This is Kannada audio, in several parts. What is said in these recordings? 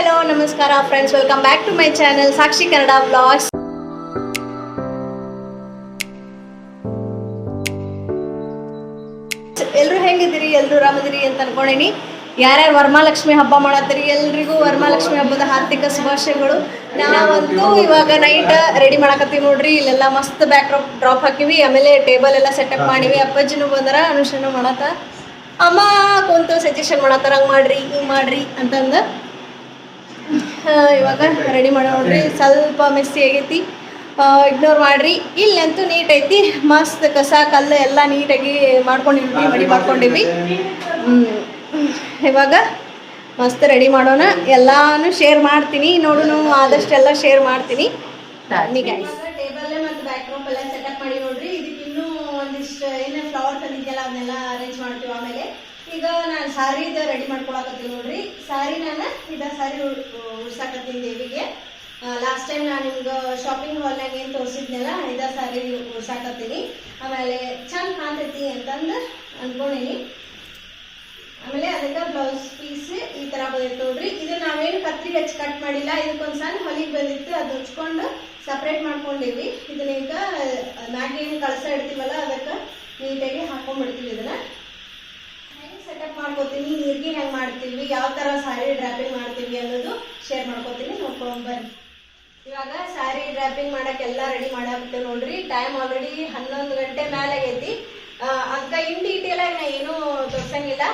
ಹಲೋ, ನಮಸ್ಕಾರ friends welcome back to my channel Sakshi Kannada blogs ಎಲ್ಲರೂ ಹೆಂಗಿದ್ದೀರಿ? ಎಲ್ಲರೂ ಆರಾಮದಿರಿ ಅಂತ ಅನ್ಕೊಂಡೇನಿ. ಯಾರ್ಯಾರು ವರಮಹಾಲಕ್ಷ್ಮಿ ಹಬ್ಬ ಮಾಡತ್ತೀರಿ? ಎಲ್ರಿಗೂ ವರಮಹಾಲಕ್ಷ್ಮಿ ಹಬ್ಬದ ಹಾರ್ದಿಕ ಶುಭಾಶಯಗಳು. ನಾವಂತೂ ಇವಾಗ ನೈಟ್ ರೆಡಿ ಮಾಡಕತ್ತೀವಿ ನೋಡ್ರಿ. ಇಲ್ಲೆಲ್ಲ ಮಸ್ತ್ ಬ್ಯಾಕ್ ಡ್ರಾಪ್ ಡ್ರಾಪ್ ಹಾಕಿವಿ. ಆಮೇಲೆ ಟೇಬಲ್ ಎಲ್ಲ ಸೆಟಪ್ ಮಾಡಿವಿ. ಅಪ್ಪಾಜಿನೂ ಬಂದರ ಅನುಷ್ಠಾನ ಮಾಡತ್ತ. ಅಮ್ಮ ಕುಂತು ಸಜೆಷನ್ ಮಾಡತ್ತಾರ, ಹಂಗೆ ಮಾಡ್ರಿ, ಹಿಂಗ್ ಮಾಡ್ರಿ ಅಂತಂದ ಇವಾಗ ರೆಡಿ ಮಾಡೋ ನೋಡ್ರಿ ಸ್ವಲ್ಪ ಮೆಸ್ಸಿ ಆಗೈತಿ. ಇಗ್ನೋರ್ ಮಾಡ್ರಿ. ಇಲ್ಲಂತೂ ನೀಟ್ ಐತಿ. ಮಸ್ತ್ ಕಸ ಕಲ್ಲು ಎಲ್ಲ ನೀಟಾಗಿ ಮಾಡ್ಕೊಂಡಿದ್ವಿ ಮಡಿ ಮಾಡ್ಕೊಂಡಿದ್ವಿ. ಇವಾಗ ಮಸ್ತ್ ರೆಡಿ ಮಾಡೋಣ. ಎಲ್ಲಾನು ಶೇರ್ ಮಾಡ್ತೀನಿ. ನೋಡೋಣ ಆದಷ್ಟೆಲ್ಲ ಶೇರ್ ಮಾಡ್ತೀನಿ. ಟೇಬಲ್ ಮತ್ತು ಬ್ಯಾಕ್ ಎಲ್ಲ ಸೆಟಪ್ ಮಾಡಿ ನೋಡ್ರಿ. ಇದಕ್ಕೆ ಇನ್ನೂ ಒಂದಿಷ್ಟು ಏನೇ ಫ್ಲವರ್ ತಂದಿದ್ದೆಲ್ಲ ಅದನ್ನೆಲ್ಲ ಅರೇಂಜ್ ಮಾಡ್ತೀವಿ ಆಮೇಲೆ. ಈಗ ನಾನು ಇದ ರೆಡಿ ಮಾಡ್ಕೊಳಕತ್ತೀನಿ ನೋಡ್ರಿ. ಸಾರಿ ನಾನು ಇದ ಸಾರಿ ಉಡ್ಸಾಕತ್ತೀನಿ ದೇವಿಗೆ. ಲಾಸ್ಟ್ ಟೈಮ್ ನಾನು ನಿಮ್ಗೆ ಶಾಪಿಂಗ್ ಹಾಲ್ನಾಗ ಏನು ತೋರಿಸಿದ್ನಲ್ಲ, ಇದ ಸಾರಿ ಉಡ್ಸಾಕತ್ತೀನಿ ಆಮೇಲೆ ಚಂದ ಕಾಣ್ತೈತಿ ಅಂತಂದು ಅನ್ಕೊಂಡೀನಿ ಆಮೇಲೆ ಅದಕ್ಕೆ ಬ್ಲೌಸ್ ಪೀಸ್ ಈ ತರ ಬಂದಿತ್ತು ನೋಡ್ರಿ. ಇದು ನಾವೇನು ಕತ್ತಿ ಹಚ್ಚಿ ಕಟ್ ಮಾಡಿಲ್ಲ, ಇದಕ್ಕೊಂದು ಸಣ್ಣ ಹೊಲಿಗೆ ಬಂದಿತ್ತು, ಅದು ಹಚ್ಕೊಂಡು ಸಪ್ರೇಟ್ ಮಾಡ್ಕೊಂಡಿವಿ. ಇದನ್ನ ಈಗ ಮ್ಯಾಗ ಏನು ಕಳಸ ಇಡ್ತೀವಲ್ಲ, ಅದಕ್ಕೆ ನೀಟಾಗಿ ಹಾಕೊಂಡ್ಬಿಡ್ತೀವಿ ಇದನ್ನ. ಸೆಟಪ್ ಮಾಡ್ಕೋತೀನಿ ನೀರ್ಗಿ ಹೆಂಗ್ ಮಾಡ್ತೀವಿ ಯಾವ ತರ ಸಾರಿ ಡ್ರಾಪಿಂಗ್ ಮಾಡ್ತೀವಿ ಅನ್ನೋದು ಶೇರ್ ಮಾಡ್ಕೋತೀನಿ, ನೋಡ್ಕೊಂಡು ಬನ್ನಿ ಇವಾಗ ಸ್ಯಾರಿ ಡ್ರಾಪಿಂಗ್ ಮಾಡಕ್ಕೆ ಎಲ್ಲ ರೆಡಿ ಮಾಡಾಕ್ತೇವೆ ನೋಡ್ರಿ ಟೈಮ್ ಆಲ್ರೆಡಿ ಹನ್ನೊಂದು ಗಂಟೆ ಮೇಲೆ ಆಗೈತಿ. ಅದ್ಕ ಇನ್ ಡೀಟೇಲ್ ಆಗಿ ನಾ ಏನೂ ತೋರ್ಸಂಗಿಲ್ಲ.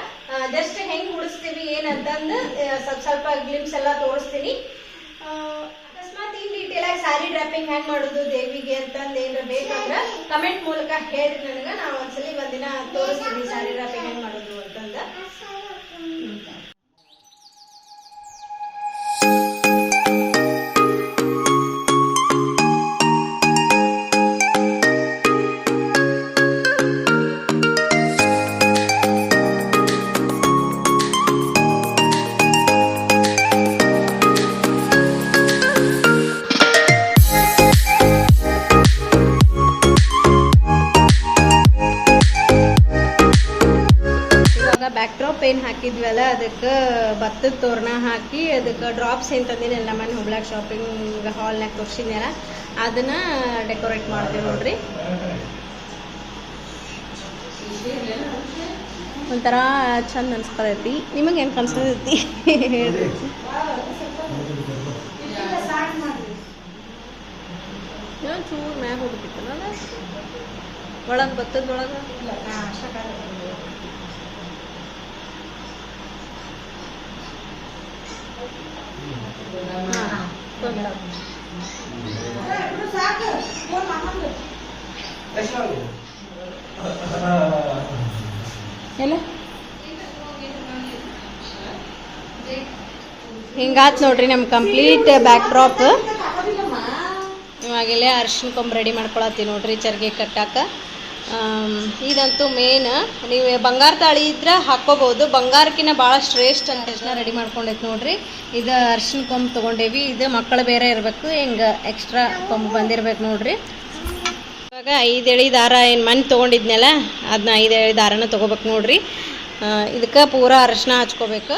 ಜಸ್ಟ್ ಹೆಂಗ್ ಉಡಿಸ್ತೀವಿ, ಏನಂತಂದು ಸ್ವಲ್ಪ ಸ್ವಲ್ಪ ಗ್ಲಿಮ್ಸ್ ಎಲ್ಲ ತೋರಿಸ್ತೀನಿ. ಅಕಸ್ಮಾತ್ ಇನ್ ಡೀಟೇಲ್ ಆಗಿ ಸ್ಯಾರಿ ಡ್ರಾಪಿಂಗ್ ಹೆಂಗ್ ಮಾಡೋದು ದೇವಿಗೆ ಅಂತಂದು ಏನಾರ ಬೇಕಂದ್ರ ಕಮೆಂಟ್ ಮೂಲಕ ಹೇಳಿ ನನಗೆ. ನಾ ಒಂದ್ಸಲಿ ಒಂದಿನ ತೋರಿಸ್ತೀನಿ ಸ್ಯಾರಿ ಡ್ರಾಪಿಂಗ್ ಹೆಂಗ್ ಮಾಡೋದು. ಡ್ರಾಪ್ ಏನು ಹಾಕಿದ್ವಲ್ಲ ಅದಕ್ಕೆ ಭತ್ತದ ತೋರಣ ಹಾಕಿ ಅದಕ್ಕೆ ಡ್ರಾಪ್ಸ್ ಏನು ತಂದಿನಲ್ಲ ಮನೆ ಹುಬ್ಳ್ಯಾಗ ಶಾಪಿಂಗ್ ಹಾಲ್ನಾಗ ತೋರಿಸಿದ್ನಲ್ಲ ಅದನ್ನ ಡೆಕೋರೇಟ್ ಮಾಡ್ತೀವಿ ನೋಡ್ರಿ. ಒಂಥರ ಚಂದ ಅನ್ಸ್ಕೊತೈತಿ. ನಿಮಗೆ ಹೆಂಗೆ ಕನ್ಸ್ತೈತಿ ಹೇಳ್ರಿ ಏನೋ ಚೂರು ಮ್ಯಾಗ ಹೋಗ್ಬಿಟ್ಟಿತ್ತಲ್ಲ ಒಳಗೆ ಭತ್ತದ ಒಳಗೆ ಹಿಂಗಾತ್ ನೋಡ್ರಿ ನಮ್ಮ ಕಂಪ್ಲೀಟ್ ಬ್ಯಾಕ್ ಡ್ರಾಪ್ ಇವಾಗೆಲ್ಲ ಅರ್ಶಿನ ಕೊಂಬ್ ರೆಡಿ ಮಾಡ್ಕೊಳತ್ತೀವಿ ನೋಡ್ರಿ ಚರ್ಗೆ ಕಟ್ಟಾಕ. ಇದಂತೂ ಮೇನ್ ನೀವು ಬಂಗಾರ ತಾಳಿ ಇದ್ರೆ ಹಾಕೋಬಹುದು ಬಂಗಾರಕ್ಕಿಂತ ಭಾಳ ಶ್ರೇಷ್ಠ ಅಂತ ತಕ್ಷಣ ರೆಡಿ ಮಾಡ್ಕೊಂಡೈತೆ ನೋಡ್ರಿ. ಇದು ಅರ್ಶಿನ ಕೊಂಬ್ ತೊಗೊಂಡೇವಿ. ಇದು ಮಕ್ಕಳು ಬೇರೆ ಇರಬೇಕು. ಹಿಂಗೆ ಎಕ್ಸ್ಟ್ರಾ ಕೊಂಬ್ ಬಂದಿರ್ಬೇಕು ನೋಡ್ರಿ. ಇವಾಗ ಐದು ಎಳಿ ದಾರ ಏನು ಮಣ್ಣು ತೊಗೊಂಡಿದ್ನಲ್ಲ ಅದನ್ನ ಐದು ಎಳಿ ದಾರನ ತೊಗೋಬೇಕು ನೋಡ್ರಿ. ಇದಕ್ಕೆ ಪೂರಾ ಅರಶಿನ ಹಚ್ಕೋಬೇಕು.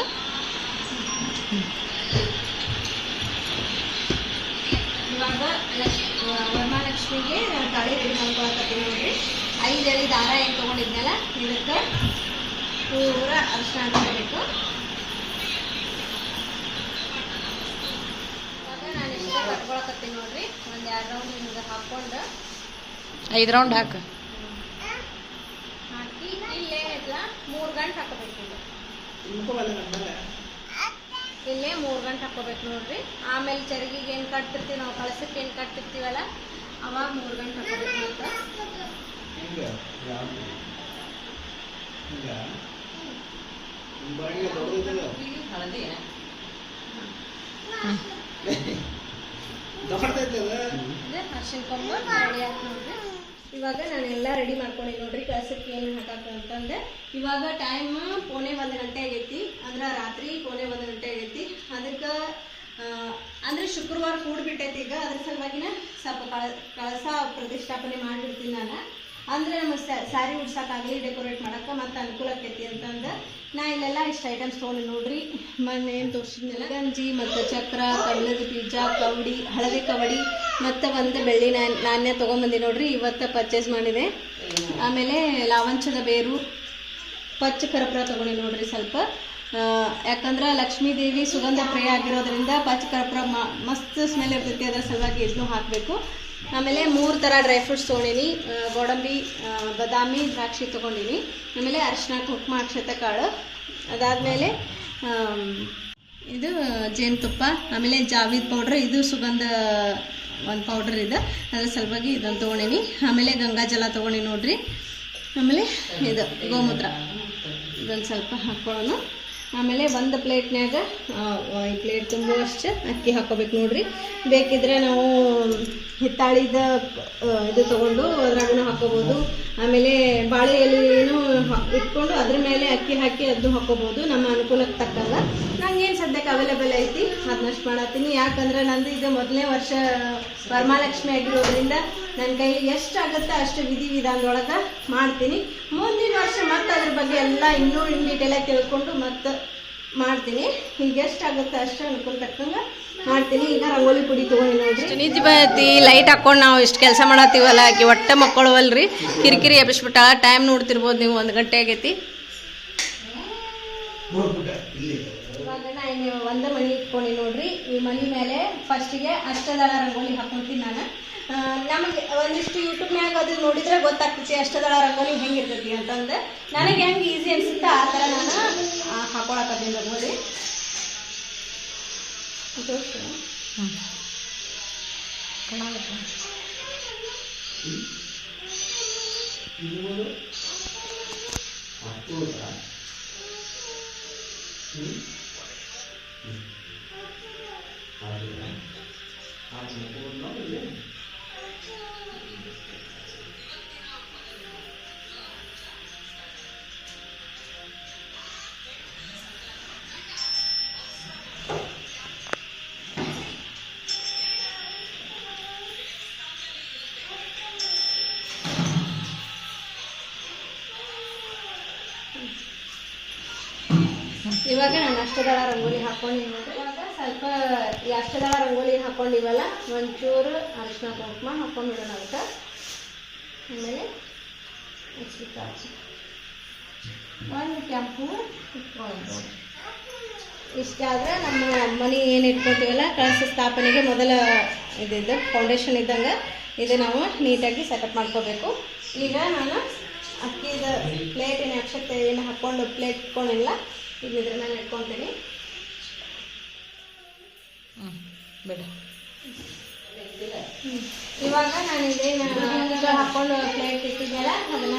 ಎಳಿ ದಾರ ಏನು ತೊಗೊಂಡಿದ್ನಲ್ಲ? ಇದಕ್ಕೆ ಪೂರ ಅರ್ಶನ ಬೇಕು ಇವಾಗ ನಾನು ಇಷ್ಟೇ ಕಟ್ಕೊಳಕತ್ತೀನಿ ನೋಡ್ರಿ. ಒಂದು ಎರಡು ರೌಂಡ್ ಹಿಂಗೆ ಹಾಕ್ಕೊಂಡು. ಐದು ರೌಂಡ್ ಹಾಕು. ಹಾಕಿ ಇಲ್ಲೇ ಇಲ್ಲ ಮೂರು ಗಂಟೆ ಹಾಕೋಬೇಕು ಇದು ಇಲ್ಲೇ ಮೂರು ಗಂಟೆ ಹಾಕೋಬೇಕು ನೋಡ್ರಿ. ಆಮೇಲೆ ಚರಗಿಗೆ ಏನು ಕಟ್ತಿರ್ತೀವಿ ನಾವು ಕಳಸಕ್ಕೆ ಏನು ಕಟ್ತಿರ್ತೀವಲ್ಲ ಅವಾಗ ಮೂರು ಗಂಟೆ ಹಾಕೋಬೇಕು ಅಂತ. ಇವಾಗ ನಾನೆಲ್ಲ ರೆಡಿ ಮಾಡ್ಕೊಂಡಿ ನೋಡ್ರಿ, ಕಳಸಕ್ಕೆ ಏನು ಹಾಕಾಕ ಅಂತಂದ್ರೆ ಇವಾಗ ಟೈಮ್ ಪೋನೆ ಒಂದು ಗಂಟೆ ಆಗೈತಿ, ಅಂದ್ರೆ ರಾತ್ರಿ ಪೋನೆ ಒಂದು ಗಂಟೆ ಆಗೈತಿ. ಅದಕ್ಕೆ ಅಂದ್ರೆ ಶುಕ್ರವಾರ ಕೂಡ್ಬಿಟ್ಟೈತಿ ಈಗ, ಅದ್ರ ಸಲುವಾಗಿನ ಸ್ವಲ್ಪ ಕಳ, ಕಳಸ ಪ್ರತಿಷ್ಠಾಪನೆ ಮಾಡಿರ್ತೀನಿ ನಾನು. ಅಂದ್ರೆ ನಮಗೆ ಸ್ಯಾರಿ ಉಡ್ಸಕ್ಕಾಗಲಿ ಡೆಕೋರೇಟ್ ಮಾಡಕ್ಕೆ ಮತ್ತು ಅನುಕೂಲ ಆಕೈತಿ ಅಂತಂದು ನಾ ಇಲ್ಲೆಲ್ಲ ಇಷ್ಟು ಐಟಮ್ಸ್ ತೊಗೊಂಡು ನೋಡ್ರಿ. ಮೊನ್ನೆ ಏನು ತೋರಿಸಿದ್ನಲ್ಲ? ಗಂಜಿ ಮತ್ತು ಚಕ್ರ ಕಬ್ಲದ ಬೀಜ ಕವಡಿ, ಹಳದಿ ಕವಡಿ, ಮತ್ತು ಒಂದು ಬೆಳ್ಳಿ ನಾಣ್ಯ ತೊಗೊಂಬಂದಿ ನೋಡ್ರಿ. ಇವತ್ತು ಪರ್ಚೇಸ್ ಮಾಡಿದೆ. ಆಮೇಲೆ ಲಾವಂಚದ ಬೇರು, ಪಚ್ಚ ಕರ್ಪೂರ ತೊಗೊಂಡಿ ನೋಡ್ರಿ ಸ್ವಲ್ಪ. ಯಾಕಂದ್ರೆ ಲಕ್ಷ್ಮೀ ದೇವಿ ಸುಗಂಧ ಪ್ರಿಯ ಆಗಿರೋದ್ರಿಂದ ಪಚ್ಚ ಕರ್ಪೂರ ಮಸ್ತ್ ಸ್ಮೆಲ್ ಇರ್ತೈತಿ, ಅದರ ಸಲುವಾಗಿ ಇದನ್ನು ಹಾಕಬೇಕು. ಆಮೇಲೆ ಮೂರು ಥರ ಡ್ರೈ ಫ್ರೂಟ್ಸ್ ತೊಗೊಂಡಿನಿ. ಗೋಡಂಬಿ ಬದಾಮಿ, ದ್ರಾಕ್ಷಿ ತೊಗೊಂಡಿನಿ. ಆಮೇಲೆ ಅರಿಶಿನ ಕುಂಕುಮ ಅಕ್ಷತೆ ಕಾಳು ಅದಾದಮೇಲೆ ಇದು ಜೇನುತುಪ್ಪ, ಆಮೇಲೆ ಜಾವಿದ್ ಪೌಡ್ರ್ ಇದು ಸುಗಂಧ, ಒಂದು ಪೌಡ್ರ್ ಇದೆ. ಅದ್ರ ಸಲುವಾಗಿ ಇದನ್ನು ತೊಗೊಂಡಿನಿ. ಆಮೇಲೆ ಗಂಗಾ ಜಲ ತೊಗೊಂಡಿ ನೋಡ್ರಿ. ಆಮೇಲೆ ಇದು ಗೋಮೂತ್ರ. ಇದೊಂದು ಸ್ವಲ್ಪ ಹಾಕ್ಕೊಳ್ಳೋಣ. ಆಮೇಲೆ ಒಂದು ಪ್ಲೇಟ್ನಾಗ ಈ ಪ್ಲೇಟ್ ತುಂಬುವಷ್ಟು ಅಕ್ಕಿ ಹಾಕೋಬೇಕು ನೋಡ್ರಿ. ಬೇಕಿದ್ರೆ ನಾವು ಹಿತ್ತಾಳಿದ ಇದು ತೊಗೊಂಡು ಅದ್ರಾಗೂ ಹಾಕೋಬೋದು. ಆಮೇಲೆ ಬಾಳೆ ಎಲೆನೂ ಇಟ್ಕೊಂಡು ಅದ್ರ ಮೇಲೆ ಅಕ್ಕಿ ಹಾಕಿ ಅದನ್ನು ಹಾಕೋಬೋದು. ನಮ್ಮ ಅನುಕೂಲಕ್ಕೆ ತಕ್ಕಂಗ. ನಂಗೇನು ಸದ್ಯಕ್ಕೆ ಅವೈಲೇಬಲ್ ಐತಿ? ಅದನ್ನಷ್ಟು ಮಾಡತ್ತೀನಿ. ಯಾಕಂದ್ರೆ ನಂದು ಇದು ಮೊದಲನೇ ವರ್ಷ ವರಮಹಾಲಕ್ಷ್ಮಿ ಆಗಿರೋದ್ರಿಂದ ನನ್ನ ಕೈಲಿ ಎಷ್ಟು ಆಗುತ್ತೆ ಅಷ್ಟು ವಿಧಿ ವಿಧಾನದೊಳಗೆ ಮಾಡ್ತೀನಿ. ಮುಂದಿನ ವರ್ಷ ಮತ್ತೆ ಅದ್ರ ಬಗ್ಗೆ ಎಲ್ಲ ಇನ್ನೂ ಇನ್ ಡೀಟೇಲಾಗಿ ತಿಳ್ಕೊಂಡು ಮತ್ತೆ ಮಾಡ್ತೀನಿ. ಈಗ ಎಷ್ಟಾಗುತ್ತೆ ಅಷ್ಟು ಅನ್ಕೊಂಡ್ ತಕ್ಕಂಗೆ ಮಾಡ್ತೀನಿ. ಈಗ ರಂಗೋಲಿ ಪುಡಿ ತೊಗೊಂಡು ನೋಡ್ರಿ. ನಿಜ ಬತ್ತಿ ಲೈಟ್ ಹಾಕೊಂಡು ನಾವು ಇಷ್ಟು ಕೆಲಸ ಮಾಡತ್ತೀವಲ್ಲ ಆಕಿ ಒಟ್ಟ ಮಕ್ಕಳವಲ್ರಿ ಕಿರಿಕಿರಿ ಎಬ್ಬಿಸ್ಬಿಟ್ಟ ಟೈಮ್ ನೋಡ್ತಿರ್ಬೋದು ನೀವು ಒಂದು ಗಂಟೆ ಆಗೈತಿ. ಇವಾಗ ನಾನು ಒಂದೇ ಮನೆ ಇಟ್ಕೊಂಡು ನೋಡ್ರಿ. ಈ ಮನಿ ಮೇಲೆ ಫಸ್ಟಿಗೆ ಅಷ್ಟದಳ ರಂಗೋಲಿ ಹಾಕೊಂತೀನಿ ನಾನು. ನಮಗೆ ಒಂದಿಷ್ಟು ಯೂಟ್ಯೂಬ್ನಾಗ ಅದು ನೋಡಿದ್ರೆ ಗೊತ್ತಾಗ್ತೈತಿ ಅಷ್ಟದಳ ರಂಗೋಲಿ ಹೆಂಗಿರ್ತೈತಿ ಅಂತಂದು ನನಗೆ ಹೆಂಗೆ ಈಸಿ ಅನಿಸುತ್ತೆ ಆ ಥರ ನಾನು ಹಾಕೊಳಕತ್ತೀನಿ ರಂಗೋಲಿ. ಇವಾಗ ನಾನು ಅಷ್ಟದಳ ರಂಗೋಲಿ ಹಾಕೊಂಡು ಇವಾಗ ಸ್ವಲ್ಪ ಈ ಅಷ್ಟದಳ ರಂಗೋಲಿ ಹಾಕೊಂಡಿವಲ್ಲ, ಒಂಚೂರು ಅರಿಶಿನ ಕುಂಕುಮ ಹಾಕೊಂಡ್ಬಿಡೋಣ ಅದಕ್ಕೆ. ಆಮೇಲೆ. ಒಂದು ಕೆಂಪು ಇಟ್ಕೊಂಡು ಇಷ್ಟಾದ್ರೆ ನಮ್ಮ ಮನೆ ಏನು ಇಟ್ಕೊತೀವಲ್ಲ, ಕಳಸ ಸ್ಥಾಪನೆಗೆ ಮೊದಲ ಇದಿದ್ದು ಫೌಂಡೇಶನ್ ಇದ್ದಂಗೆ ಇದು ನಾವು ನೀಟಾಗಿ ಸೆಟಪ್ ಮಾಡ್ಕೋಬೇಕು. ಈಗ ನಾನು ಅಕ್ಕಿದ ಪ್ಲೇಟಿನ ಅಕ್ಷತೆ ಏನು ಹಾಕ್ಕೊಂಡು ಪ್ಲೇಟ್ ಇಟ್ಕೊಂಡಿಲ್ಲ ಈಗ ಇದ್ರ ಮೇಲೆ ಇಟ್ಕೊತೀನಿ. ಬಿಡ. ಇವಾಗ ನಾನು ಇದೇನು ಹಾಕೊಂಡು ಪ್ಲೇಟ್ ಇಟ್ಟಿದ್ದೆಲ್ಲ ಅದನ್ನ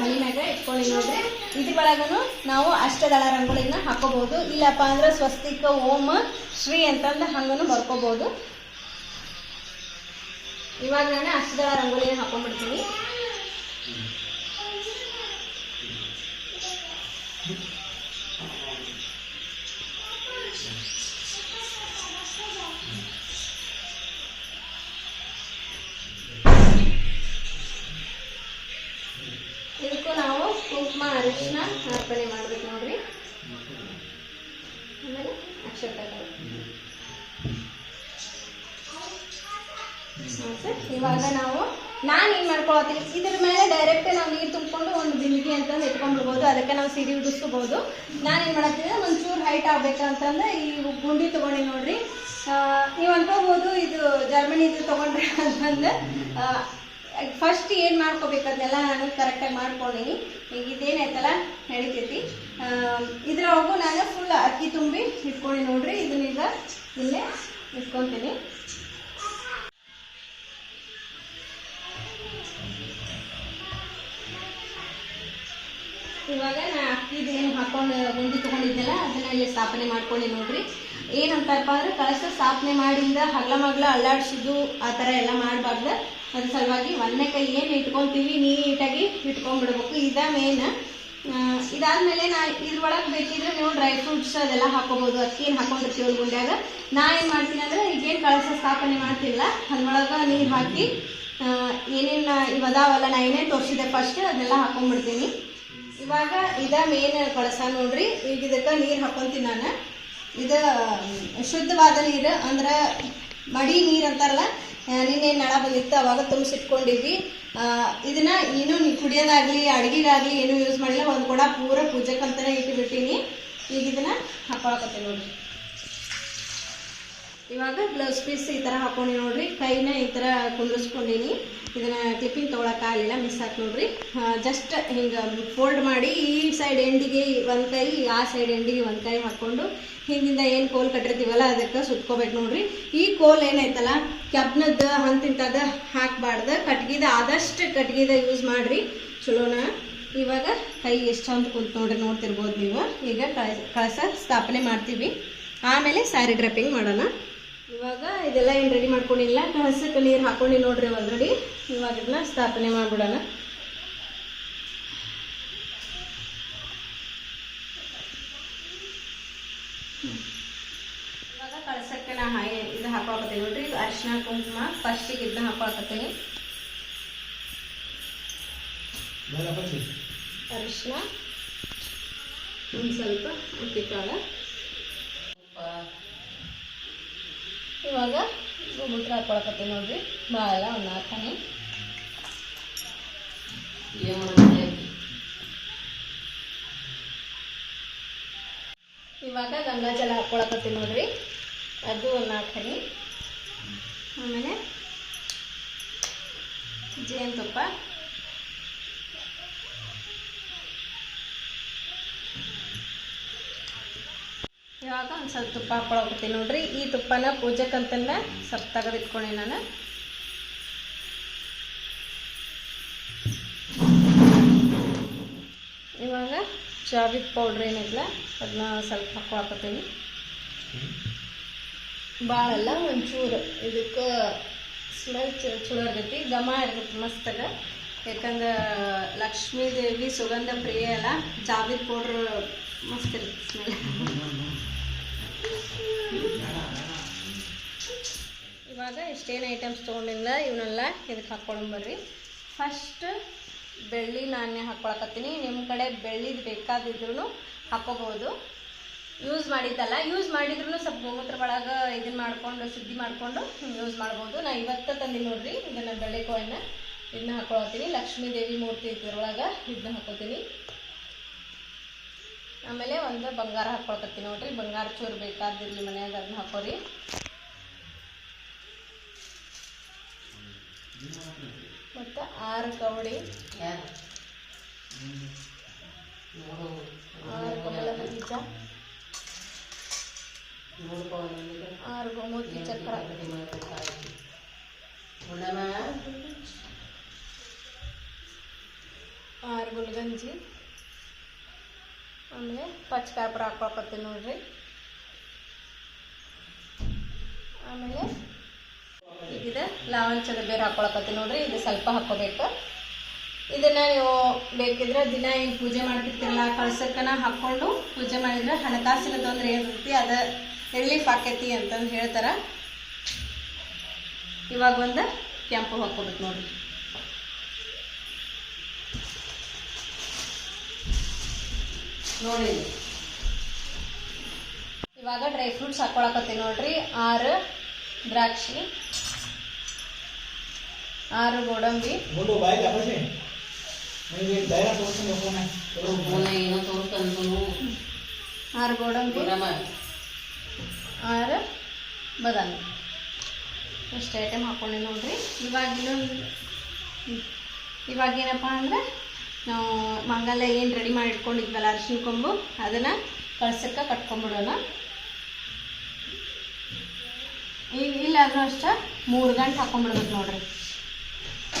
ಮನೆ ಮ್ಯಾಗ ಇಟ್ಕೊಂಡು ನೋಡ್ರಿ. ಇದ್ರೊಳಗನು ನಾವು ಅಷ್ಟದಳ ರಂಗೋಲಿನ ಹಾಕೋಬಹುದು. ಇಲ್ಲಪ್ಪ ಅಂದ್ರೆ ಸ್ವಸ್ತಿಕ ಓಂ ಶ್ರೀ ಅಂತಂದು ಹಂಗನು ಬರ್ಕೋಬಹುದು. ಇವಾಗ ನಾನು ಅಷ್ಟದಳ ರಂಗೋಲಿನ ಹಾಕೊಂಡ್ಬಿಡ್ತೀನಿ. ಅರಿಶಿನ ಅರ್ಪಣೆ ಮಾಡ್ಬೇಕು ನೋಡ್ರಿ. ಆಮೇಲೆ ಅಕ್ಷತೆ ಸರ್ ಇವಾಗ ನಾವು ನಾನು ಏನು ಮಾಡ್ಕೊಳತ್ತೀನಿ? ಇದ್ರ ಮೇಲೆ ಡೈರೆಕ್ಟ್ ನಾವು ನೀರು ತುಂಬಿಕೊಂಡು ಒಂದು ಬಿಂದಿಗೆ ಅಂತಂದು ಇಟ್ಕೊಂಡ್ಬಿಡ್ಬೋದು ಅದಕ್ಕೆ ನಾವು ಸೀರೆ ಉದಿಸ್ಕೋಬಹುದು ನಾನು ಏನು ಮಾಡತ್ತೀನಿ? ಒಂಚೂರು ಹೈಟ್ ಆಗ್ಬೇಕಂತಂದ್ರೆ ಈ ಗುಂಡಿ ತೊಗೊಂಡಿ ನೋಡ್ರಿ. ನೀವು ಅನ್ಕೋಬಹುದು ಇದು ಜರ್ಮನಿದು ತೊಗೊಂಡ್ರೆ ಅಂತಂದು ಫಸ್ಟ್ ಏನು ಮಾಡ್ಕೋಬೇಕು ಅದನ್ನೆಲ್ಲ ನಾನು ಕರೆಕ್ಟಾಗಿ ಮಾಡ್ಕೊಂಡಿನಿ ಈಗ ಇದೇನಾಯ್ತಲ್ಲ ನಡಿತೈತಿ. ಇದ್ರೊಳಗೂ ನಾನು ಫುಲ್ ಅಕ್ಕಿ ತುಂಬಿ ಇಟ್ಕೊಂಡು ನೋಡ್ರಿ. ಇದನ್ನೀಗ ಇಲ್ಲೇ ಇಟ್ಕೊತೀನಿ. ಇವಾಗ ನಾ ಅಕ್ಕಿದು ಏನು ಹಾಕೊಂಡು ಗುಂಡಿ ತೊಗೊಂಡಿದ್ದೆಲ್ಲ ಅದನ್ನ ಇಲ್ಲಿ ಸ್ಥಾಪನೆ ಮಾಡ್ಕೊಂಡು ನೋಡ್ರಿ. ಏನಂತಪ್ಪ ಅಂದ್ರೆ ಕಳಸ ಸ್ಥಾಪನೆ ಮಾಡಿಂದ ಹಗ್ಲ ಮಗ್ಲ ಅಲ್ಲಾಡಿಸಿದ್ದು ಆ ಥರ ಎಲ್ಲ ಮಾಡಬಾರ್ದು. ಅದ್ರ ಸಲುವಾಗಿ ಒಂದನೇ ಕೈ ಏನು ಇಟ್ಕೊತೀವಿ, ನೀಟಾಗಿ ಇಟ್ಕೊಂಡ್ಬಿಡ್ಬೇಕು. ಇದ ಮೇನ್ ಇದಾದ್ಮೇಲೆ ನಾ ಇದ್ರೊಳಗೆ ಬೇಕಿದ್ರೆ ನೀವು ಡ್ರೈ ಫ್ರೂಟ್ಸ್ ಅದೆಲ್ಲ ಹಾಕೋಬಹುದು ಅಕ್ಕಿ ಏನು ಹಾಕೊಂಡಿರ್ತೀವಿ ಗುಂಡ್ಯಾಗ? ನಾ ಏನು ಮಾಡ್ತೀನಿ ಅಂದ್ರೆ ಈಗೇನು ಕಳಸ ಸ್ಥಾಪನೆ ಮಾಡ್ತಿಲ್ಲ. ಅದ್ರೊಳಗೆ ನೀರು ಹಾಕಿ ಏನೇನು ಇವದಾವಲ್ಲ, ನಾ ಏನೇನು ತೋರಿಸಿದೆ ಫಸ್ಟ್ ಅದೆಲ್ಲ ಹಾಕೊಂಡ್ಬಿಡ್ತೀನಿ. ಇವಾಗ ಇದ ಮೇನ್ ಕಳಸ ನೋಡ್ರಿ. ಈಗ ಇದಕ್ಕೆ ನೀರು ಹಾಕೊಂತೀನಿ ನಾನು. ಇದು ಶುದ್ಧವಾದ ನೀರು ಅಂದ್ರೆ ಮಡಿ ನೀರು ಅಂತಾರಲ್ಲ ನಿನ್ನೆ ನಳ ಬಂದಿತ್ತು, ಅವಾಗ ತುಂಬಿಸಿಟ್ಕೊಂಡಿದ್ವಿ. ಇದನ್ನ ಏನು ಕುಡಿಯೋದಾಗ್ಲಿ, ಅಡುಗೆಗಾಗ್ಲಿ ಏನು ಯೂಸ್ ಮಾಡಿಲ್ಲ ಒಂದು ಕೂಡ ಪೂರ ಪೂಜೆಕ್ಕಂತಾನೆ ಇಟ್ಟುಬಿಟ್ಟಿನಿ. ಈಗ ಇದನ್ನ ಹಾಕೊಳಕತ್ತೀನಿ ನೋಡ್ರಿ. ಇವಾಗ ಬ್ಲೌಸ್ ಪೀಸ್ ಈ ಥರ ಹಾಕೊಂಡು ನೋಡ್ರಿ. ಕೈನ ಈ ಥರ ಕುಂದಿಸ್ಕೊಂಡಿನಿ ಇದನ್ನ ಕ್ಲಿಪ್ಪಿಂಗ್ ತೊಗೊಳಕ್ಕಾಗಲಿಲ್ಲ ಮಿಸ್ ಹಾಕಿ ನೋಡ್ರಿ. ಜಸ್ಟ್ ಹಿಂಗೆ ಫೋಲ್ಡ್ ಮಾಡಿ ಈ ಸೈಡ್ ಎಂಡಿಗೆ ಒಂದು ಕೈ, ಆ ಸೈಡ್ ಎಂಡಿಗೆ ಒಂದು ಕೈ ಹಾಕೊಂಡು ಹಿಂದಿಂದ ಏನು ಕೋಲ್ ಕಟ್ಟಿರ್ತೀವಲ್ಲ ಅದಕ್ಕೆ ಸುತ್ಕೋಬೇಕು ನೋಡ್ರಿ. ಈ ಕೋಲ್ ಏನೈತಲ್ಲ ಕೆಬ್ನದ ಹಂತಿಂತದ ಹಾಕ್ಬಾರ್ದ, ಕಟ್ಗಿದ ಆದಷ್ಟು ಕಟ್ಗಿದ ಯೂಸ್ ಮಾಡ್ರಿ. ಚಲೋನ? ಇವಾಗ ಕೈ ಎಷ್ಟು ಚಂದ ಕುಂತ ನೋಡ್ರಿ, ನೋಡ್ತಿರ್ಬೋದು ನೀವು. ಈಗ ಕಳಸ ಸ್ಥಾಪನೆ ಮಾಡ್ತೀವಿ. ಆಮೇಲೆ ಸ್ಯಾರಿ ಡ್ರಪ್ಪಿಂಗ್ ಮಾಡೋಣ. ಇವಾಗ ಇದೆಲ್ಲ ಏನು ರೆಡಿ ಮಾಡ್ಕೊಂಡಿಲ್ಲ. ಹಸಕ್ಕೆ ನೀರು ಹಾಕೊಂಡು ನೋಡ್ರಿ ಆಲ್ರೆಡಿ ಇವಾಗ ಇದನ್ನ ಸ್ಥಾಪನೆ ಮಾಡ್ಬಿಡೋಣ. ಇವಾಗ ಕಳಸಕ್ಕೆ ನಾ ಹಾಯ್ ಇದು ಹಾಕೋಕತ್ತೀನಿ ನೋಡ್ರಿ. ಇದು ಅರಿಶಿನ ಕುಂಕುಮ. ಫಸ್ಟಿಗೆ ಇದನ್ನ ಹಾಕೋಕತ್ತೀನಿ. ಅರಿಶಿನ ಒಂದು ಸ್ವಲ್ಪ ಅಕ್ಕಿ ಕಾಳು ಇವಾಗ ಗೋಮೂತ್ರ ಹಾಕೊಳಕತ್ತೀನಿ ನೋಡ್ರಿ. ಭಾಳ ಒಂದು ಹನಿ ಇವಾಗ ಗಂಗಾ ಜಲ ಹಾಕೊಳಕತ್ತೀನಿ ನೋಡ್ರಿ. ಅದು ಒಂದು ಹನಿ ಆಮೇಲೆ ಜೇನುತುಪ್ಪ. ಇವಾಗ ಒಂದು ಸ್ವಲ್ಪ ತುಪ್ಪ ಹಾಕೊಳಕತ್ತೀನಿ ನೋಡ್ರಿ. ಈ ತುಪ್ಪನ ಪೂಜೆಕ್ಕಂತನ್ನ ಸ್ವಲ್ಪ ತೆಗೆದಿಟ್ಕೊಂಡೆ ನಾನು. ಇವಾಗ ಚಾವಿ ಪೌಡ್ರ್ ಏನಿಲ್ಲ ಅದನ್ನ ಸ್ವಲ್ಪ ಹಾಕೊಳಕತ್ತೀನಿ. ಭಾಳಲ್ಲ ಒಂಚೂರು ಇದಕ್ಕೆ ಸ್ಮೆಲ್ ಚಲೋ ಇರ್ತೈತಿ. ಘಮ ಇರ್ತೈತಿ ಮಸ್ತಾಗ. ಯಾಕಂದ್ರೆ ಲಕ್ಷ್ಮೀ ದೇವಿ ಸುಗಂಧ ಪ್ರಿಯ ಅಲ್ಲ ಜಾವಿತ್ ಪೌಡ್ರ್ ಮಸ್ತ್ ಇರ್ತೈತಿ ಸ್ಮೆಲ್ ಇವಾಗ ಇಷ್ಟೇನು ಐಟಮ್ಸ್ ತೊಗೊಂಡಿಲ್ಲ ಇವನ್ನೆಲ್ಲ ಇದಕ್ಕೆ ಹಾಕ್ಕೊಂಡ್ಬರ್ರಿ ಫಸ್ಟ್ ಬೆಳ್ಳಿ ನಾಣ್ಯ ಹಾಕ್ಕೊಳಕತ್ತೀನಿ. ನಿಮ್ಮ ಕಡೆ ಬೆಳ್ಳಿದು ಬೇಕಾದಿದ್ರೂ ಹಾಕ್ಕೋಬೋದು ಯೂಸ್ ಮಾಡಿದ್ದಲ್ಲ ಯೂಸ್ ಮಾಡಿದ್ರು ಸ್ವಲ್ಪ ಗೋಮೂತ್ರ ಒಳಗೆ ಇದನ್ನ ಮಾಡ್ಕೊಂಡು, ಶುದ್ಧಿ ಮಾಡಿಕೊಂಡು ಯೂಸ್ ಮಾಡ್ಬೋದು. ನಾ ಇವತ್ತು ತಂದಿ ನೋಡ್ರಿ, ಇದನ್ನು ಬೆಳ್ಳಿ ಕಾಯಿನ ಇದನ್ನ ಹಾಕ್ಕೊಳತ್ತೀನಿ. ಲಕ್ಷ್ಮೀ ದೇವಿ ಮೂರ್ತಿ ಇದ್ರೊಳಗೆ ಇದನ್ನ ಹಾಕೋತೀನಿ ಆಮೇಲೆ ಒಂದು ಬಂಗಾರ ಹಾಕ್ಕೊಳಕತ್ತೀನಿ ನೋಡ್ರಿ. ಬಂಗಾರ ಚೂರು ಬೇಕಾದಿರಲಿ ಮನೆಯಾಗ, ಅದನ್ನ ಹಾಕೋರಿ. ಮತ್ತು ಆರು ಕವಡಿ. ಆರು ಕಮಲ ಬೀಜ. ಆರು ಗೋಮೂತಿ ಚಕ್ರ. ಆರು ಗುಲ್ಗಂಜಿ. ಆಮೇಲೆ ಪಚ್ಕಾಪುರ ಹಾಕೊಳಕತ್ತೀನಿ ನೋಡ್ರಿ. ಆಮೇಲೆ ಈಗಿದೆ ಲಾವಂಚದ ಬೇರೆ ಹಾಕೊಳಕತ್ತೀನಿ ನೋಡ್ರಿ, ಇದು ಸ್ವಲ್ಪ ಹಾಕೋಬೇಕು. ಇದನ್ನ ನೀವು ಬೇಕಿದ್ರೆ ದಿನ ಏನು ಪೂಜೆ ಮಾಡ್ತಿರ್ತೀರಲ್ಲ ಕಳ್ಸಕ್ಕನ ಹಾಕ್ಕೊಂಡು ಪೂಜೆ ಮಾಡಿದ್ರೆ ಹಣಕಾಸಿನ ತೊಂದರೆ ಏನಿರ್ತಿ ಅದು ರಿಲೀಫ್ ಆಕೈತಿ ಅಂತಂದು ಹೇಳ್ತಾರ. ಇವಾಗ ಒಂದು ಕೆಂಪು ಹಾಕೋಬೇಕು ನೋಡ್ರಿ. ನೋಡಿ ಇವಾಗ ಡ್ರೈ ಫ್ರೂಟ್ಸ್ ಹಾಕೊಳಕತ್ತೀನಿ ನೋಡ್ರಿ. ಆರು ದ್ರಾಕ್ಷಿ ಆರು ಗೋಡಂಬಿ ಮುಂದೆ ಬಾಯಿ ತಪಸ್ಸಿ ನಿಮಗೆ ಧೈರ್ಯ ತೋರಿಸ್ತೀನಿ ಒಬ್ಬನೇ ಫೋನ ಏನೋ ಗೋಡಂಬಿ ಆರು ಗೋಡಂಬಿ. ಆರು ಬದಾಮಿ. ಇಷ್ಟು ಐಟಮ್ ಹಾಕೊಂಡೆ ನೋಡ್ರಿ. ಇವಾಗಿನ ಇವಾಗೇನಪ್ಪ ಹ್ಮ್. ಇವಾಗ ಏನಪ್ಪ ಅಂದ್ರೆ ನಾವು ಮಂಗಲ ಏನು ರೆಡಿ ಮಾಡಿ ಇಟ್ಕೊಂಡಿದ್ವಲ್ಲ ಅರಿಶಿನ ಕೊಂಬು ಅದನ್ನು ಕಳ್ಸಕ್ಕೆ ಕಟ್ಕೊಂಡ್ಬಿಡೋಣ. ಈಗ ಇಲ್ಲಾದ್ರೂ ಅಷ್ಟೇ ಮೂರು ಗಂಟೆ ಹಾಕೊಂಡ್ಬಿಡ್ಬೇಕು ನೋಡ್ರಿ.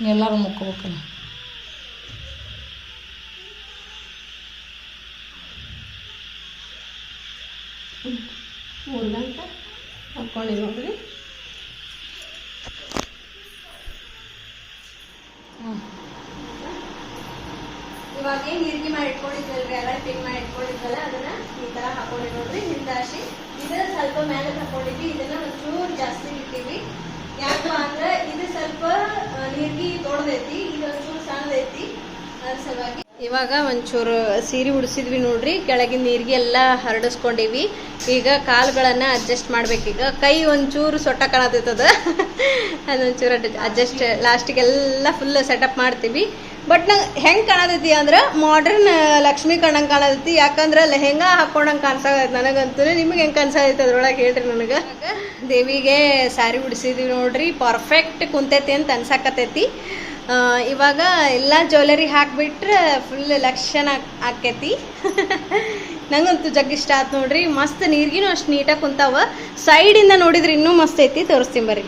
ಎಲ್ಲರೂ ಮುಕ್ಕೋಬೇಕಲ್ಲ. ಮೂರು ಗಂಟೆ ಹಾಕ್ಕೊಂಡು ನೋಡ್ರಿ ಇವಾಗ ಏನು ನೀರ್ಗಿ ಮಾಡಿ ಇಟ್ಕೊಂಡಿದ್ವಲ್ರಿ ಎಲ್ಲ ಪಿನ್ ಮಾಡಿ ಇಟ್ಕೊಂಡಿದ್ವಲ್ಲ ಅದನ್ನ ಈ ತರ ಹಾಕೊಂಡಿ ನೋಡ್ರಿ ಹಿಂದಾಶಿ ಇದನ್ನ ಸ್ವಲ್ಪ ಮೇಲೆ ಹಾಕೊಂಡಿದ್ವಿ ಇದನ್ನ ಒಂಚೂರು ಜಾಸ್ತಿ ಇಟ್ಟಿವಿ ಇದು ಸ್ವಲ್ಪ ನೀರ್ಗಿ ಸಣ್ಣದೈತಿ ಅದ್ರ ಸಲುವಾಗಿ. ಇವಾಗ ಒಂಚೂರು ಸೀರೆ ಉಡಿಸಿದ್ವಿ ನೋಡ್ರಿ, ಕೆಳಗಿನ ನೀರಿಗೆ ಎಲ್ಲ ಹರಡಿಸ್ಕೊಂಡಿವಿ. ಈಗ ಕಾಲುಗಳನ್ನ ಅಡ್ಜಸ್ಟ್ ಮಾಡ್ಬೇಕೀಗ ಕೈ ಒಂಚೂರು ಸೊಟ್ಟ ಕಾಣತೈತದ. ಅದೊಂಚೂರು ಅಡ್ಜಸ್ಟ್ ಲಾಸ್ಟಿಗೆಲ್ಲ ಫುಲ್ ಸೆಟಪ್ ಮಾಡ್ತೀವಿ. ಬಟ್ ನಂಗೆ ಹೆಂಗೆ ಕಾಣತೈತಿ ಅಂದ್ರೆ ಮಾಡ್ರನ್ ಲಕ್ಷ್ಮಿ ಕಣ್ಣಂಗೆ ಕಾಣತೈತಿ. ಯಾಕಂದ್ರೆ ಲೆಹೆಂಗಾ ಹಾಕೊಂಡಂಗೆ ಕಾಣಿಸಾಗೈತೆ ನನಗಂತೂ ನಿಮಗೆ ಹೆಂಗೆ ಕಾಣಿಸಾಗೈತೆ ಅದ್ರೊಳಗೆ ಹೇಳ್ರಿ ನನಗೆ. ದೇವಿಗೆ ಸ್ಯಾರಿ ಉಡಿಸಿದ್ವಿ ನೋಡ್ರಿ. ಪರ್ಫೆಕ್ಟ್ ಕುಂತೈತಿ ಅಂತ ಅನ್ಸಾಕತೈತಿ ಇವಾಗ ಎಲ್ಲ ಜ್ಯುವೆಲರಿ ಹಾಕ್ಬಿಟ್ರೆ ಫುಲ್ ಲಕ್ಷಣ ಆಕೈತಿ. ನಂಗಂತೂ ಜಗ್ ಇಷ್ಟ ಆಯ್ತು ನೋಡ್ರಿ. ಮಸ್ತ್ ನೀರ್ಗಿನೂ ಅಷ್ಟು ನೀಟಾಗಿ ಕುಂತಾವ. ಸೈಡಿಂದ ನೋಡಿದ್ರೆ ಇನ್ನೂ ಮಸ್ತ್ ಐತಿ. ತೋರಿಸ್ತೀನಿ ಬರ್ರಿ.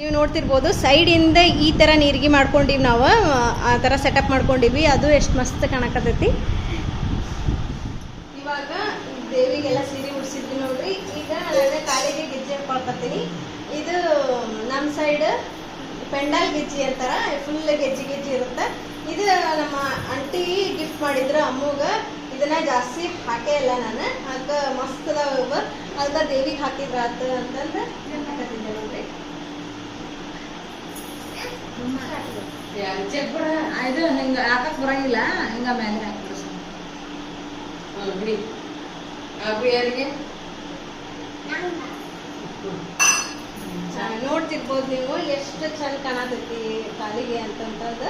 ನೀವು ನೋಡ್ತಿರ್ಬೋದು ಸೈಡಿಂದ ಈ ಥರ ನೀರಿಗೆ ಮಾಡ್ಕೊಂಡಿವಿ ನಾವು. ಆ ಥರ ಸೆಟಪ್ ಮಾಡ್ಕೊಂಡಿವಿ. ಅದು ಎಷ್ಟು ಮಸ್ತ್ ಕಾಣಕತ್ತೈತಿ. ಇವಾಗ ದೇವಿಗೆಲ್ಲ ಸೀರೆ ಉಡ್ಸಿದ್ವಿ ನೋಡ್ರಿ. ಈಗ ನಾನು ಕಾಲಿಗೆ ಗೆಜ್ಜೆ ಹಾಕೊಳ್ಕತ್ತೀನಿ. ಇದು ನಮ್ಮ ಸೈಡ್ ಪೆಂಡಾಲ್ ಗೆಜ್ಜಿ ಅಂತಾರ. ಫುಲ್ ಗೆಜ್ಜಿ ಗೆಜ್ಜಿ ಇರುತ್ತೆ. ಇದು ನಮ್ಮ ಅಂಟಿ ಗಿಫ್ಟ್ ಮಾಡಿದ್ರು ಅಮ್ಮಗ. ಇದನ್ನ ಜಾಸ್ತಿ ಹಾಕೇ ಇಲ್ಲ ನಾನು. ಅದಕ್ಕೆ ಮಸ್ತ್ ಅದಾವ ಅದ ದೇವಿಗೆ ಹಾಕಿದ್ರ ಆತ ಅಂತಂದು ಹಾಕತ್ತಿದ್ದೆ ನೋಡ್ರಿ ಚೆಕ್ಬಿಡ ಇದು ಹಿಂಗೆ ಹಾಕಕ್ ಬರಂಗಿಲ್ಲ. ಹಿಂಗ ಮೇಲೆ ಹಾಕ್ಬಿಡು ಯಾರಿಗೆ? ಚ- ನೋಡ್ತಿರ್ಬೋದು ನೀವು ಎಷ್ಟು ಚಂದ ಕಾಣತೈತಿ ಕಾಲಿಗೆ ಅಂತಂತಂದ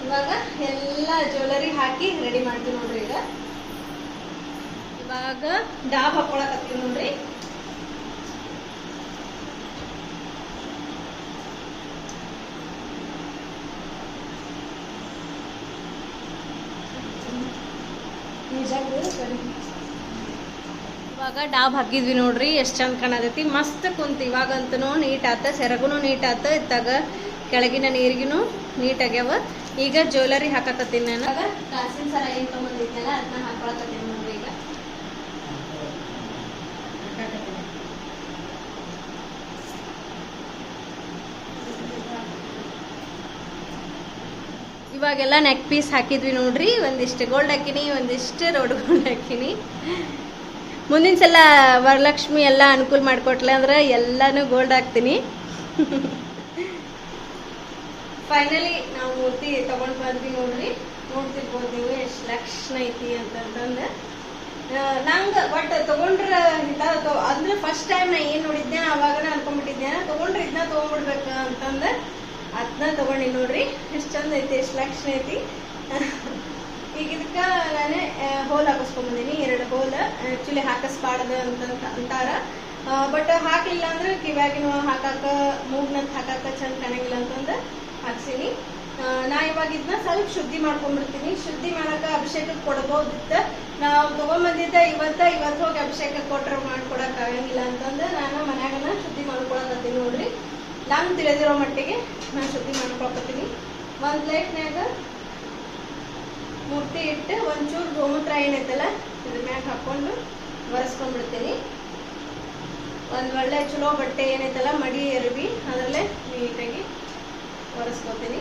ಇವಾಗ ಎಲ್ಲ ಜ್ಯುವೆಲರಿ ಹಾಕಿ ರೆಡಿ ಮಾಡ್ತೀವಿ ನೋಡ್ರಿ ಈಗ. ಇವಾಗ ಡಾಬ್ ಹಾಕೊಳಕತ್ತೀವಿ ನೋಡ್ರಿ. ಇವಾಗ ಡಾಬ್ ಹಾಕಿದ್ವಿ ನೋಡ್ರಿ, ಎಷ್ಟ್ ಚಂದ ಕಾಣತೈತಿ. ಮಸ್ತ್ ಕುಂತ ಇವಾಗಂತೂ ನೀಟ್ ಆತ, ಸೆರಗುನು ನೀಟ್ ಆತ, ಇತ್ತಾಗ ಕೆಳಗಿನ ನೀರಿಗೂ ನೀಟ್ ಆಗ್ಯಾವ. ಈಗ ಜ್ಯುವೆಲರಿ ಹಾಕಕತ್ತೀನಿ ನಾನು. ಕಾಸಿನ ಸರ ಏನ್ ಅದನ್ನ ಹಾಕೊಳಕತ್ತೀನಿ ನೋಡ್ರಿ ಈಗ ಇವಾಗೆಲ್ಲ ನೆಕ್ ಪೀಸ್ ಹಾಕಿದ್ವಿ ನೋಡ್ರಿ, ಒಂದಿಷ್ಟು ಗೋಲ್ಡ್ ಹಾಕಿನಿ, ಒಂದಿಷ್ಟು ರೋಡ್ ಗೋಲ್ಡ್ ಹಾಕಿನಿ. ಮುಂದಿನ ಸಲ ವರಲಕ್ಷ್ಮಿ ಎಲ್ಲ ಅನುಕೂಲ ಮಾಡಿಕೊಟ್ಲೆ ಅಂದ್ರೆ ಎಲ್ಲಾನು ಗೋಲ್ಡ್ ಹಾಕ್ತೀನಿ. ಫೈನಲಿ ನಾವು ಮೂರ್ತಿ ತಗೊಂಡ್ ಬಂದ್ವಿ ನೋಡ್ರಿ. ನೋಡ್ತಿರ್ಬೋದು ನೀವು ಎಷ್ಟು ಲಕ್ಷಣ ಐತಿ ಅಂತಂತಂದು. ನಂಗೆ ಬಟ್ ತಗೊಂಡ್ರ ಇಂಥ ಅಂದ್ರೆ ಫಸ್ಟ್ ಟೈಮ್ ನಾ ಏನು ನೋಡಿದ್ದೆ ಅವಾಗನ ಅನ್ಕೊಂಡ್ಬಿಟ್ಟಿದ್ದೆ ತಗೊಂಡ್ರೆ ಇದನ್ನ ತಗೊಂಡ್ಬಿಡ್ಬೇಕು ಅಂತಂದು. ಅದನ್ನ ತಗೊಂಡಿ ನೋಡ್ರಿ, ಎಷ್ಟು ಚಂದ ಐತಿ, ಎಷ್ಟು ಲಕ್ಷಣ ಐತಿ. ಈಗ ಇದಕ್ಕ ನಾನು ಹೋಲ್ ಹಾಕಿಸ್ಕೊಂಬಂದಿನಿ ಎರಡು ಹೋಲ್ ಆಕ್ಚುಲಿ ಹಾಕಿಸ್ಬಾರ್ದು ಅಂತ ಅಂತಾರ. ಬಟ್ ಹಾಕ್ಲಿಲ್ಲ ಅಂದ್ರೆ ಕಿವ್ಯಾಗಿನ ಹಾಕಾಕ, ಮೂಗ್ನಂತ ಹಾಕಾಕ ಚಂದ ಕಾಣಂಗಿಲ್ಲ ಅಂತಂದು ಹಾಕ್ಸಿನಿ. ನಾ ಇವಾಗ ಇದನ್ನ ಸ್ವಲ್ಪ ಶುದ್ಧಿ ಮಾಡ್ಕೊಂಡ್ಬಿಡ್ತೀನಿ. ಶುದ್ಧಿ ಮಾಡಕ ಅಭಿಷೇಕಕ್ಕೆ ಕೊಡ್ಬೋದಿತ್ತ. ನಾವು ತಗೊಂಬಂದಿದ್ದ ಇವತ್ತ, ಇವತ್ತು ಹೋಗಿ ಅಭಿಷೇಕ ಕೊಟ್ರೆ ಮಾಡ್ಕೊಡಕ್ ಆಗಂಗಿಲ್ಲ ಅಂತಂದು ನಾನು ಮನ್ಯಾಗನ ಶುದ್ಧಿ ಮಾಡ್ಕೊಳಕತ್ತೀನಿ ನೋಡ್ರಿ. ನಂಗೆ ತಿಳಿದಿರೋ ಮಟ್ಟಿಗೆ ನಾನು ಶುದ್ಧಿ ಮಾಡ್ಕೊಳ್ತೀನಿ ಒಂದು ಪ್ಲೇಟ್ನಾಗ ಮುಟ್ಟಿ ಇಟ್ಟು ಒಂಚೂರು ಗೋಮೂತ್ರ ಏನೈತಲ್ಲ ಇದ್ರ ಮ್ಯಾಗ ಹಾಕ್ಕೊಂಡು ಒರೆಸ್ಕೊಂಡ್ಬಿಡ್ತೀನಿ. ಒಂದು ಒಳ್ಳೆ ಚಲೋ ಬಟ್ಟೆ ಏನೈತಲ್ಲ ಮಡಿ, ಎರಬಿ, ಅದರಲ್ಲೇ ನೀಟಾಗಿ ಒರೆಸ್ಕೊತೀನಿ.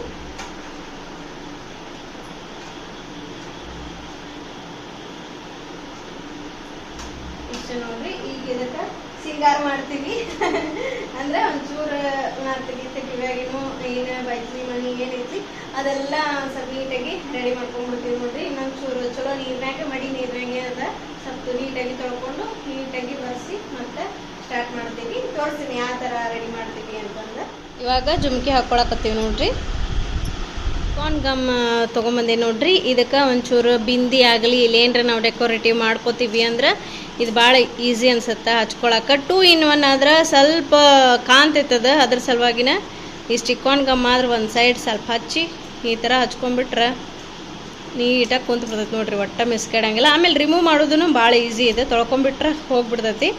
ಇಷ್ಟು ನೋಡ್ರಿ, ಈಗ ಇದಕ್ಕೆ ಸಿಂಗಾರ ಮಾಡ್ತೀವಿ. ಅಂದ್ರೆ ಒಂಚೂರು ಮಾಡ್ತೀವಿ. ತೆಗಿವಾಗಿನೂ ಏನು ಬೈಕ್ಲಿ ಮನಿ ಏನೈತಿ ಅದೆಲ್ಲ ಸ್ವಲ್ಪ ನೀಟಾಗಿ ರೆಡಿ ಮಾಡ್ಕೊಂಡ್ಬಿಡ್ತೀವಿ ನೋಡ್ರಿ. ಇನ್ನೊಂದು ಚೂರು ಚಲೋ ನೀರ್ನಾಗ ಮಡಿ ನೀರ್ನಾಗೆ ಅದ. ಸ್ವಲ್ಪ ನೀಟಾಗಿ ತೊಳ್ಕೊಂಡು ನೀಟಾಗಿ ಬರ್ಸಿ ಮತ್ತೆ ಸ್ಟಾರ್ಟ್ ಮಾಡ್ತೀವಿ. ತೋರಿಸ್ತೀನಿ ಯಾವ ಥರ ರೆಡಿ ಮಾಡ್ತೀವಿ ಅಂತಂದು ಇವಾಗ ಜುಮ್ಕಿ ಹಾಕೊಳಕತ್ತೀವಿ ನೋಡ್ರಿ. ಕಾನ್ ಗಮ್ ತೊಗೊಂಬಂದೆ ನೋಡ್ರಿ. ಇದಕ್ಕೆ ಒಂಚೂರು ಬಿಂದಿ ಆಗಲಿ, ಇಲ್ಲೇನ್ರ ನಾವು ಡೆಕೋರೇಟಿವ್ ಮಾಡ್ಕೋತೀವಿ ಅಂದ್ರೆ ಇದು ಭಾಳ ಈಸಿ ಅನ್ಸುತ್ತೆ ಹಚ್ಕೊಳಕ್ಕೆ ಟೂ ಇನ್ ಒನ್ ಆದ್ರೆ ಸ್ವಲ್ಪ ಕಾಂತೈತದ ಅದ್ರ ಸಲುವಾಗಿನ ಈ ಸ್ಟಿಕ್ಕಾನ್ ಗಮ್ ಆದ್ರೆ ಒಂದು ಸೈಡ್ ಸ್ವಲ್ಪ ಹಚ್ಚಿ ಈ ಥರ ಹಚ್ಕೊಂಡ್ಬಿಟ್ರೆ ನೀಟಾಗಿ ಕುಂತು ಬಿಡ್ತೈತೆ ನೋಡ್ರಿ, ಒಟ್ಟ ಮಿಸ್ಕೆಡಂಗಿಲ್ಲ ಆಮೇಲೆ ರಿಮೂವ್ ಮಾಡೋದು ಭಾಳ ಈಸಿ ಇದೆ ತೊಳ್ಕೊಂಬಿಟ್ರೆ ಹೋಗ್ಬಿಡ್ತೈತಿ.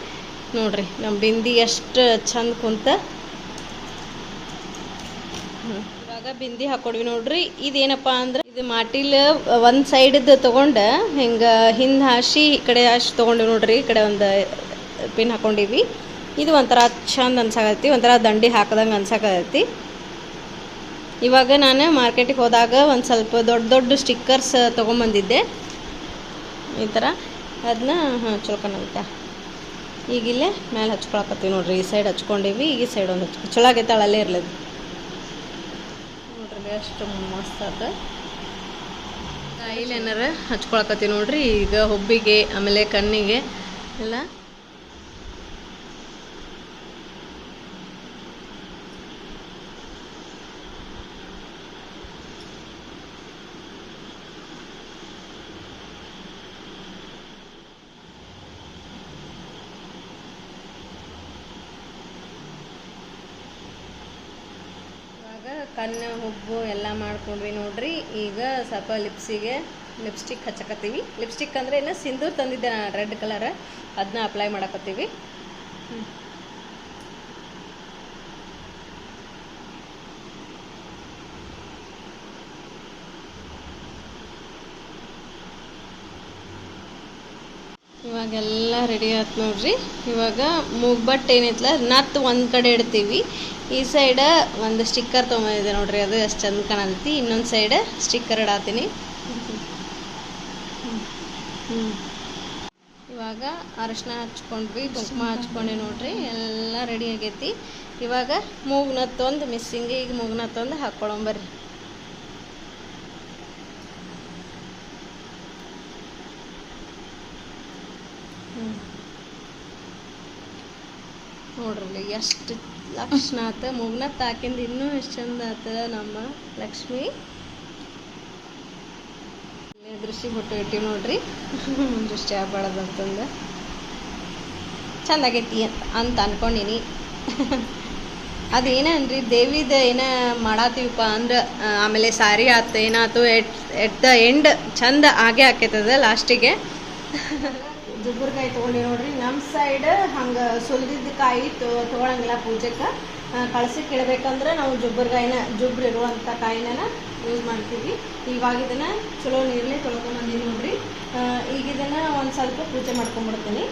ನೋಡ್ರಿ ನಮ್ಮ ಬಿಂದಿ ಎಷ್ಟು ಚಂದ ಕುಂತ. ಇವಾಗ ಬಿಂದಿ ಹಾಕೊಡ್ವಿ ನೋಡ್ರಿ. ಇದೇನಪ್ಪ ಅಂದ್ರೆ ಇದು ಮಾಟಿಲ್ ಒಂದು ಸೈಡ್ ತಗೊಂಡ ಹಿಂಗ ಹಿಂದೆ ಹಾಸಿ ಈ ಕಡೆ ಹಾಸಿ ತೊಗೊಂಡಿವಿ ನೋಡ್ರಿ. ಈ ಕಡೆ ಒಂದು ಪಿನ್ ಹಾಕೊಂಡಿವಿ. ಇದು ಒಂಥರ ಚಂದ ಅನ್ಸಾಕತ್ತಿ, ಒಂಥರ ದಂಡಿ ಹಾಕದಂಗ ಅನ್ಸಾಕತ್ತಿ. ಇವಾಗ ನಾನು ಮಾರ್ಕೆಟಿಗೆ ಹೋದಾಗ ಒಂದು ಸ್ವಲ್ಪ ದೊಡ್ಡ ದೊಡ್ಡ ಸ್ಟಿಕ್ಕರ್ಸ್ ತೊಗೊಂಬಂದಿದ್ದೆ. ಈ ಥರ ಅದನ್ನ ಹಾಂ ಈಗ ಇಲ್ಲೇ ಮೇಲೆ ಹಚ್ಕೊಳಕತ್ತೀವಿ ನೋಡ್ರಿ. ಈ ಸೈಡ್ ಹಚ್ಕೊಂಡಿವಿ, ಈ ಸೈಡ್ ಒಂದು ಚಲೋ ಆಗೈತೆ ಅಲ್ಲೇ ಇರ್ಲದು ನೋಡ್ರಿ ಅಷ್ಟು ಮಸ್ತ್ ಕಾಯಿಲೆ ಏನಾರ ಹಚ್ಕೊಳಕತ್ತೀವಿ ನೋಡ್ರಿ. ಈಗ ಹುಬ್ಬಿಗೆ ಆಮೇಲೆ ಕಣ್ಣಿಗೆ ಎಲ್ಲ ಇವಾಗ ಕಣ್ಣು ಹುಬ್ಬು ಎಲ್ಲ ಮಾಡ್ಕೊಂಡ್ವಿ ನೋಡ್ರಿ. ಈಗ ಸ್ವಲ್ಪ ಲಿಪ್ಸಿಗೆ ಲಿಪ್ಸ್ಟಿಕ್ ಹಚ್ಚಕತ್ತೀವಿ. ಲಿಪ್ಸ್ಟಿಕ್ ಅಂದರೆ ಇನ್ನು ಸಿಂಧೂರ್ ತಂದಿದ್ದೆ ನಾನು ರೆಡ್ ಕಲರ್ ಅದನ್ನ ಅಪ್ಲೈ ಮಾಡಕತ್ತೀವಿ. ಇವಾಗೆಲ್ಲ ರೆಡಿ ಆಯ್ತು ನೋಡ್ರಿ. ಇವಾಗ ಮೂಗ್ಬಟ್ಟು ಏನೈತಲ್ಲ ನತ್ತು ಒಂದು ಕಡೆ ಇಡ್ತೀವಿ. ಈ ಸೈಡ ಒಂದು ಸ್ಟಿಕ್ಕರ್ ತೊಗೊಂಬಂದಿದೆ ನೋಡ್ರಿ, ಅದು ಅಷ್ಟು ಚಂದ ಕಾಣತೈತಿ ಇನ್ನೊಂದು ಸೈಡ ಸ್ಟಿಕ್ಕರ್ ಇಡಾತೀನಿ. ಇವಾಗ ಅರಶಿನ ಹಚ್ಕೊಂಡ್ವಿ, ಕುಂಕುಮ ಹಚ್ಕೊಂಡೆ ನೋಡ್ರಿ, ಎಲ್ಲ ರೆಡಿ ಆಗೈತಿ. ಇವಾಗ ಮೂಗ್ನತ್ತೊಂದು ಮಿಸ್ಸಿಂಗ್ ಈಗ ಮೂಗ್ನತ್ತೊಂದು ಹಾಕ್ಕೊಳಂಬರ್ರಿ ನೋಡ್ರಿ, ಎಷ್ಟು ಲಕ್ಷಣ ಆತ ಮುಗ್ನ ತಾಕಿಂದ ಇನ್ನೂ ಎಷ್ಟು ಚಂದ ಆತ ನಮ್ಮ ಲಕ್ಷ್ಮಿ. ದೃಷ್ಟಿ ಫೋಟೋ ಇಟ್ಟಿವಿ ನೋಡ್ರಿ. ದೃಷ್ಟಿ ಆಗ್ಬಾರ್ದು ಚಂದಾಗೈತಿ ಅಂತ ಅನ್ಕೊಂಡಿನಿ. ಅನ್ಕೊಂಡಿನಿ ಅದೇನನ್ರಿ ದೇವಿದ ಏನ ಮಾಡಾತೀವಪ್ಪ ಅಂದ್ರೆ ಆಮೇಲೆ ಸಾರಿ ಆತ ಏನಾತು, ಎಟ್ ಎಟ್ ದ ಎಂಡ್ ಚಂದ ಆಗೇ ಆಕೈತದ ಲಾಸ್ಟಿಗೆ. ಜುಬ್ಬರ್ಕಾಯಿ ತೊಗೊಂಡಿ ನೋಡ್ರಿ. ನಮ್ಮ ಸೈಡ್ ಹಂಗೆ ಸುಲಿದಿದ್ದ ಕಾಯಿ ತೊಗೊಳಂಗಿಲ್ಲ ಪೂಜೆಗೆ ಕಳಿಸಿ ಕೇಳಬೇಕಂದ್ರೆ ನಾವು ಜುಬ್ಬರ್ಕಾಯಿನ ಜುಬ್ರು ಇರುವಂಥ ಕಾಯಿನ ಯೂಸ್ ಮಾಡ್ತೀವಿ. ಇವಾಗ ಇದನ್ನು ಚಲೋ ನೀರಲ್ಲಿ ತೊಳ್ಕೊಂಬಂದೀನಿ ನೋಡ್ರಿ. ಈಗ ಇದನ್ನು ಒಂದು ಸ್ವಲ್ಪ ಪೂಜೆ ಮಾಡ್ಕೊಂಬಿಡ್ತೀನಿ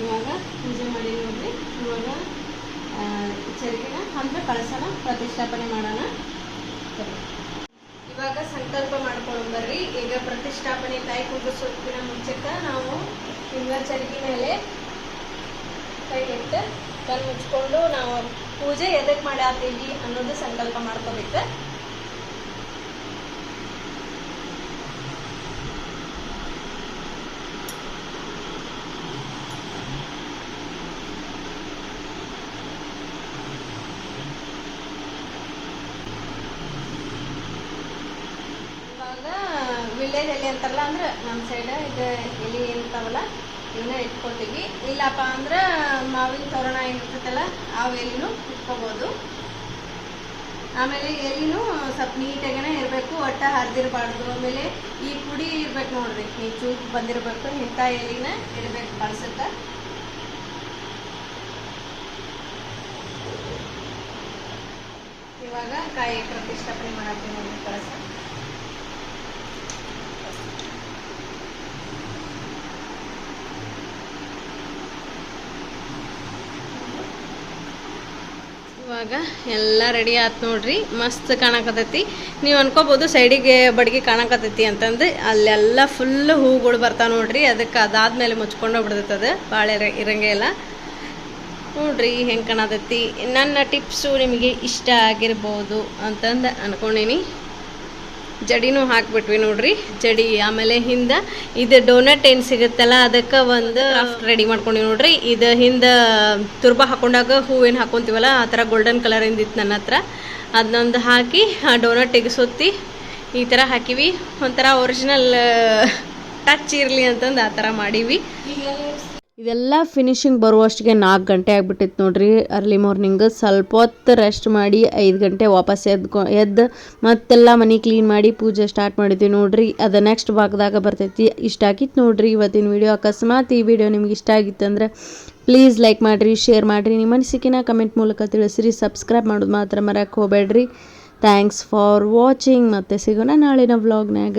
ಇವಾಗ ಪೂಜೆ ಮಾಡಿ ನೋಡ್ರಿ ಇವಾಗ ಆ, ಚರಿಗಿನ ಅಂದ್ರೆ ಕಳಸನ ಪ್ರತಿಷ್ಠಾಪನೆ ಮಾಡೋಣ ಸರಿ. ಇವಾಗ ಸಂಕಲ್ಪ ಮಾಡ್ಕೊಂಡು ಬರ್ರಿ ಈಗ ಪ್ರತಿಷ್ಠಾಪನೆ ಕೈ ಕುಗ್ಗಿಸೋದಕ್ಕಿಂತ ಮುಂಚೆಕ ನಾವು ಹಿಂಗ ಚರಿಗಿ ಮೇಲೆ ಕೈ ಇಟ್ಟು ಕಣ್ಣು ಮುಚ್ಕೊಂಡು ನಾವು ಪೂಜೆ ಎದಕ್ಕೆ ಮಾಡಾತೀವಿ ಅನ್ನೋದು ಸಂಕಲ್ಪ ಮಾಡ್ಕೋಬೇಕು ಇವಾಗ ವಿಲೇಜ್ ಎಲೆ ಅಂತಾರಲ್ಲ ಅಂದ್ರೆ ನಮ್ಮ ಸೈಡ್ ಇದು ಎಲೆ ಇರ್ತಾವಲ್ಲ ಇವನ್ನ ಇಟ್ಕೊತೀವಿ. ಇಲ್ಲಪ್ಪ ಅಂದ್ರೆ ಮಾವಿನ ತೋರಣ ಏನಿರ್ತೈತಲ್ಲ ಆ ಎಲೆನೂ ಇಟ್ಕೋಬೋದು. ಆಮೇಲೆ ಎಲೆನೂ ಸ್ವಲ್ಪ ನೀಟಾಗೇನೆ ಇರಬೇಕು, ಒಟ್ಟ ಹರಿದಿರಬಾರ್ದು. ಆಮೇಲೆ ಈ ಪುಡಿ ಇರ್ಬೇಕು ನೋಡ್ರಿ, ಈ ಚೂಪ್ ಬಂದಿರಬೇಕು, ಇಂಥ ಎಲಿನ ಇಡಬೇಕು ಬಳಸಕ್ಕ ಇವಾಗ ಕಾಯಿ ಪ್ರತಿಷ್ಠಾಪನೆ ಮಾಡತ್ತೀವಿ ನೋಡಿ ಇವಾಗ ಎಲ್ಲ ರೆಡಿ ಆಯ್ತು ನೋಡ್ರಿ. ಮಸ್ತ್ ಕಾಣಕತ್ತೈತಿ. ನೀವು ಅನ್ಕೋಬೋದು ಸೈಡಿಗೆ ಬಡಿಗೆ ಕಾಣಕತ್ತೈತಿ ಅಂತಂದು. ಅಲ್ಲೆಲ್ಲ ಫುಲ್ ಹೂಗಳು ಬರ್ತಾವ ನೋಡ್ರಿ. ಅದಕ್ಕೆ ಅದಾದ್ಮೇಲೆ ಮುಚ್ಕೊಂಡು ಬಿಡ್ತೈತದ ಭಾಳ ಇರ ಇರಂಗೇ ಇಲ್ಲ ನೋಡ್ರಿ ಹೆಂಗೆ ಕಾಣತೈತಿ. ನನ್ನ ಟಿಪ್ಸು ನಿಮಗೆ ಇಷ್ಟ ಆಗಿರ್ಬೋದು ಅಂತಂದು ಅನ್ಕೊಂಡೀನಿ. ಜಡಿನೂ ಹಾಕ್ಬಿಟ್ವಿ ನೋಡ್ರಿ. ಜಡಿ ಆಮೇಲೆ ಹಿಂದೆ ಇದು ಡೋನಟ್ ಏನು ಸಿಗುತ್ತಲ್ಲ, ಅದಕ್ಕೆ ಒಂದು ರೆಡಿ ಮಾಡ್ಕೊಂಡಿವಿ ನೋಡ್ರಿ. ಇದು ಹಿಂದೆ ತುರ್ಬ ಹಾಕೊಂಡಾಗ ಹೂವೇನು ಹಾಕೊಂತೀವಲ್ಲ, ಆ ಥರ ಗೋಲ್ಡನ್ ಕಲರ್ ಇತ್ತು ನನ್ನ ಹತ್ರ. ಅದನ್ನೊಂದು ಹಾಕಿ ಆ ಡೋನಟ್ಟಿಗೆ ಸುತ್ತಿ ಈ ಥರ ಹಾಕಿವಿ. ಒಂಥರ ಒರಿಜಿನಲ್ ಟಚ್ ಇರಲಿ ಅಂತಂದು ಆ ಥರ ಮಾಡೀವಿ. ಇದೆಲ್ಲ ಫಿನಿಶಿಂಗ್ ಬರುವಷ್ಟಿಗೆ ನಾಲ್ಕು ಗಂಟೆ ಆಗಿಬಿಟ್ಟಿತ್ತು ನೋಡ್ರಿ. ಅರ್ಲಿ ಮಾರ್ನಿಂಗ್ ಸ್ವಲ್ಪ ಹೊತ್ತು ರೆಸ್ಟ್ ಮಾಡಿ ಐದು ಗಂಟೆ ವಾಪಸ್ ಎದ್ಕೊ, ಎದ್ದು ಮತ್ತೆಲ್ಲ ಮನೆ ಕ್ಲೀನ್ ಮಾಡಿ ಪೂಜೆ ಸ್ಟಾರ್ಟ್ ಮಾಡಿದ್ವಿ ನೋಡ್ರಿ. ಅದು ನೆಕ್ಸ್ಟ್ ಭಾಗದಾಗ ಬರ್ತೈತಿ. ಇಷ್ಟ ಆಗಿತ್ತು ನೋಡ್ರಿ ಇವತ್ತಿನ ವಿಡಿಯೋ ಅಕಸ್ಮಾತ್ ಈ ವಿಡಿಯೋ ನಿಮ್ಗೆ ಇಷ್ಟ ಆಗಿತ್ತಂದ್ರೆ ಪ್ಲೀಸ್ ಲೈಕ್ ಮಾಡಿರಿ ಶೇರ್ ಮಾಡಿರಿ. ನಿಮ್ಮ ಅನಿಸಿಕೆನ ಕಮೆಂಟ್ ಮೂಲಕ ತಿಳಿಸಿರಿ. ಸಬ್ಸ್ಕ್ರೈಬ್ ಮಾಡೋದು ಮಾತ್ರ ಮರಕ್ಕೆ ಹೋಗಬೇಡ್ರಿ. ಥ್ಯಾಂಕ್ಸ್ ಫಾರ್ ವಾಚಿಂಗ್ ಮತ್ತೆ ಸಿಗೋಣ ನಾಳಿನ ವ್ಲಾಗ್ನಾಗ